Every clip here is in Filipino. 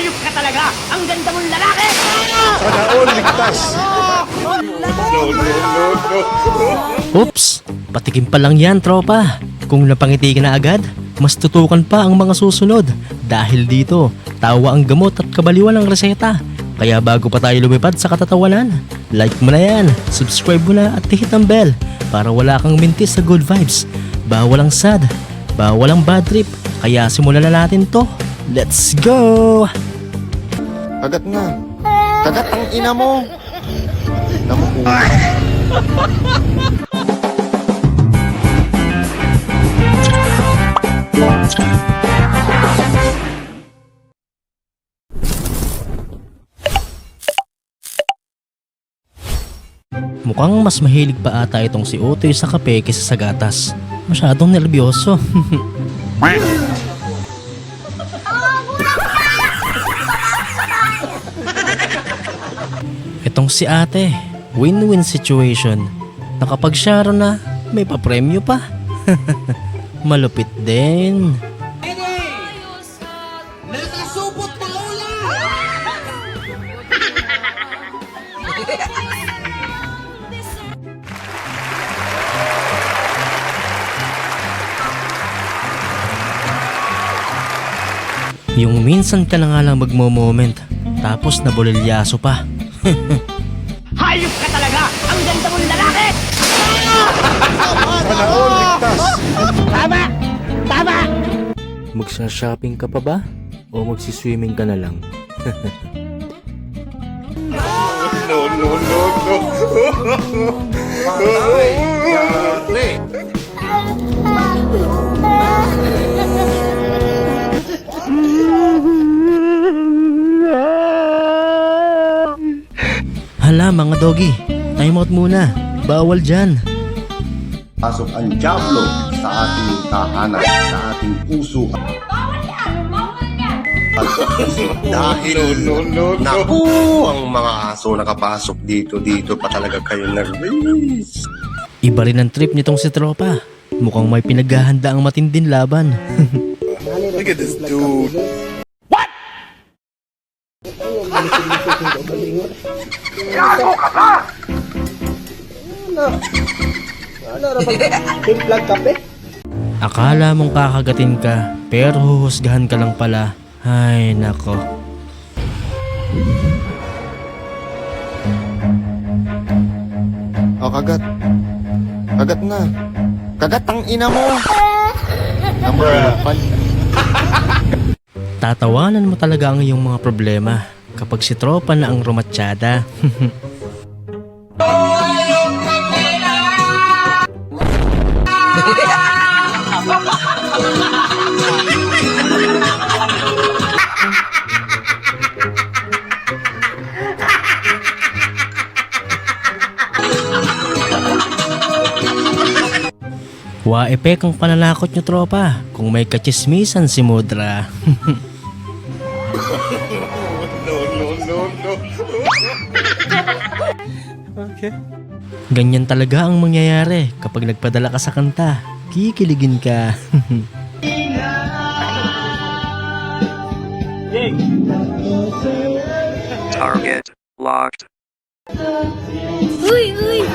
Hayop ka talaga! Ang ganda mong lalaki! Sana all ligtas. Oops! Patikim pa lang yan, tropa. Kung napangiti ka na agad, mas tutukan pa ang mga susunod. Dahil dito, tawa ang gamot at kabaliwan ang reseta. Kaya bago pa tayo lumipad sa katatawanan, like mo na yan, subscribe mo na at hit ang bell para wala kang mintis sa good vibes. Bawal ang sad, bawal ang bad trip. Kaya simulan na natin to. Let's go! Kagat na. Kagat ang ina mo. Po. Mukhang mas mahilig pa ata itong si Otoy sa kape kaysa sa gatas. Masyadong nervyoso. itong si ate, win-win situation. Nakapag-share na, may papremyo pa. Malupit din. Yung minsan ka na nga lang magmo-moment, tapos nabulilyaso pa. Hayop ka talaga! Ang ganda mong lalaki! All ligtas. Tama! Tama! Magsa-shopping ka pa ba? O magsiswimming ka na lang? No, no, no, no. Patay. Yari. Hala mga doggy, time out muna. Bawal dyan. Pasok ang Diablo sa ating tahanan, sa ating puso. Dahil No, no, no, no. naku, ang mga aso nakapasok dito, dito pa talaga kayo nervous. Iba rin ang trip nitong si Tropa. Mukhang may pinaghahanda ang matinding laban. Look at this dude. Akala mong kakagatin ka, pero huhusgahan ka lang pala. Ay, nako. Oh, kagat. Kagat na. Kagat ang ina mo. Pan. Tatawanan mo talaga ang iyong mga problema kapag si Tropa na ang rumatsyada. Wa epek ang pananakot nyo tropa kung may kachismisan si Mudra. Ganyan talaga ang mangyayari kapag nagpadala ka sa kanta. Kikiligin ka. Target locked. Uy, uy!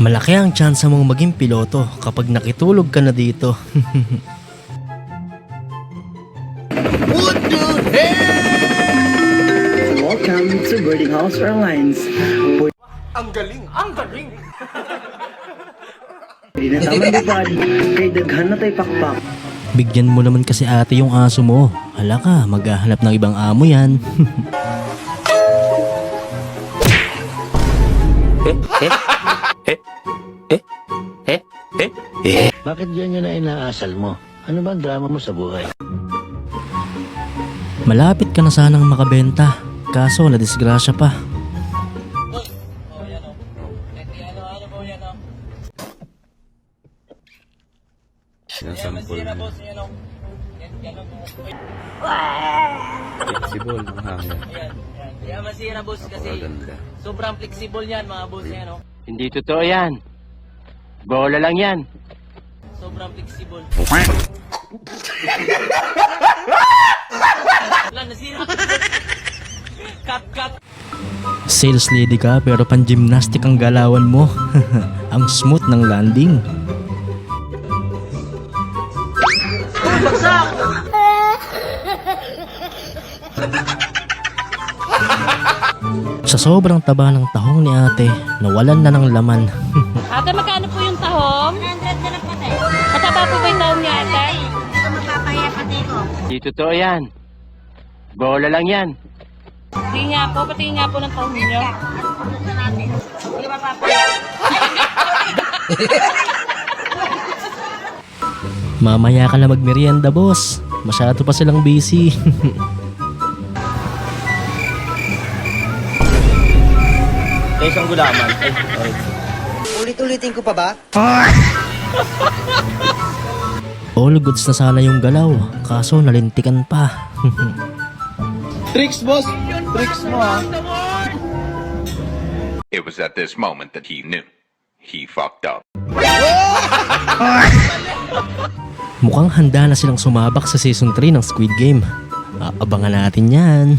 Malaki ang tsansa mong maging piloto kapag nakitulog ka na dito. Boarding House Airlines. Ang galing, ang galing. Pwede na tamang lipad, kay daghan na tayo pakpak. Bigyan mo naman kasi ate yung aso mo. Hala ka, maghahanap ng ibang amo yan. Bakit yan yun na inaasal mo? Ano ba ang drama mo sa buhay? Malapit ka na sanang makabenta. Kaso nadisgrasya pa. Flexible ng hangin. Kaya masira boss kasi sobrang flexible yan mga boss yan oh. Hindi totoo yan. Bola lang yan. Sales lady ka pero pan gymnastic ang galawan mo. ang smooth ng landing. Sa sobrang taba ng tahong ni ate, nawalan na ng laman. Ate, magkano po yung tahong? 100 na lang po tayo. Mataba po ba yung tahong niya, ate? Di totoo yan. Bola lang yan. Tingin nga po, patingin nga po ng tahong niyo. Mamaya ka na magmerienda boss. Masyado pa silang busy. Isang gulaman. Ulit-ulitin ko pa ba? All goods na sana yung galaw, kaso nalintikan pa. It was at this moment that he knew. He fucked up. Mukhang handa na silang sumabak sa season 3 ng Squid Game. Aabangan natin yan.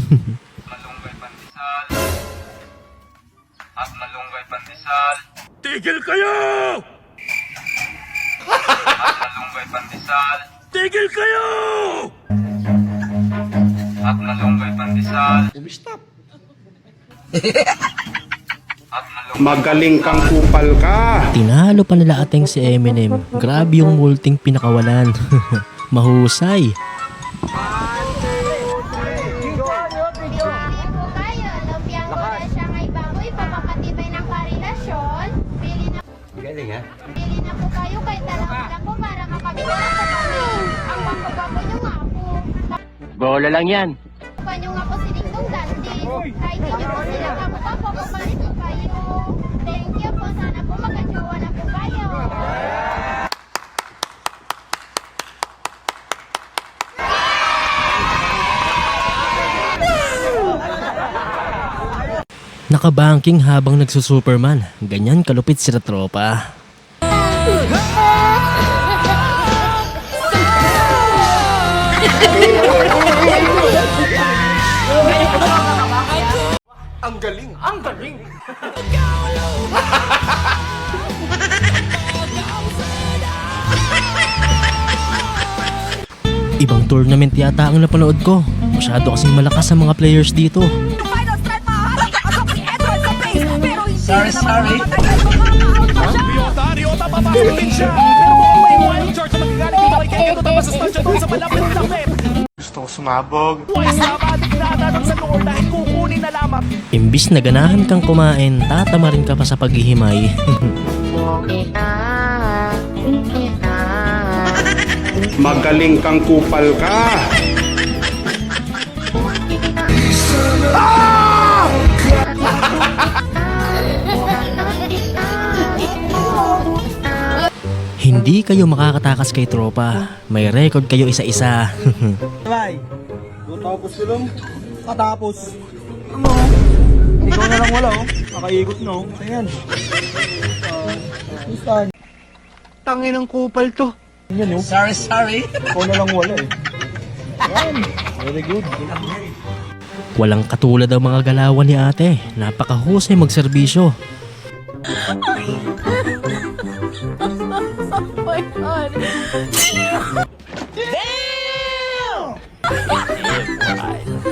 Tigil kayo! At malunggay pandesal. Tigil kayo! At malunggay pandesal. Magaling kang kupal ka. Tinalo pa nila ating si Eminem. Grabe yung multing pinakawalan. Mahusay. tayo. Lumpiang bola siya ngay baboy, papapatibay ng karelasyon. Pili na Galing ha? Pili na po kayo kay talawag na po para makabili na po kami. Ang pagbabago. Bola lang yan. Pagbabago nyo nga po si Dingdong Dante. Kahit hindi po sila kamukha po, pumalit po kayo. Thank you po. Sana po magkajowa na po kayo. Nakabanking habang nagsusuperman. Ganyan kalupit sila tropa. Ibang tournament yata ang napanood ko. Masyado kasing malakas ang mga players dito. Sorry, sorry. Gusto ko sumabog. Imbis na ganahan kang kumain, tatama rin ka pa sa paghihimay. Magaling kang kupal ka. Hindi kayo makakatakas kay tropa. May record kayo isa-isa. Bye. Tapos tulong. Katapos. Ano? Ikaw na lang wala oh. Nakaikot no. Ayan. Uh, Stan. Tangin ng kupal to. Yan oh. Sorry, sorry. Ikaw na lang wala eh. Ayan. Very good. Walang katulad ang mga galawan ni ate. Napakahusay magserbisyo. oh my god. Damn! Damn!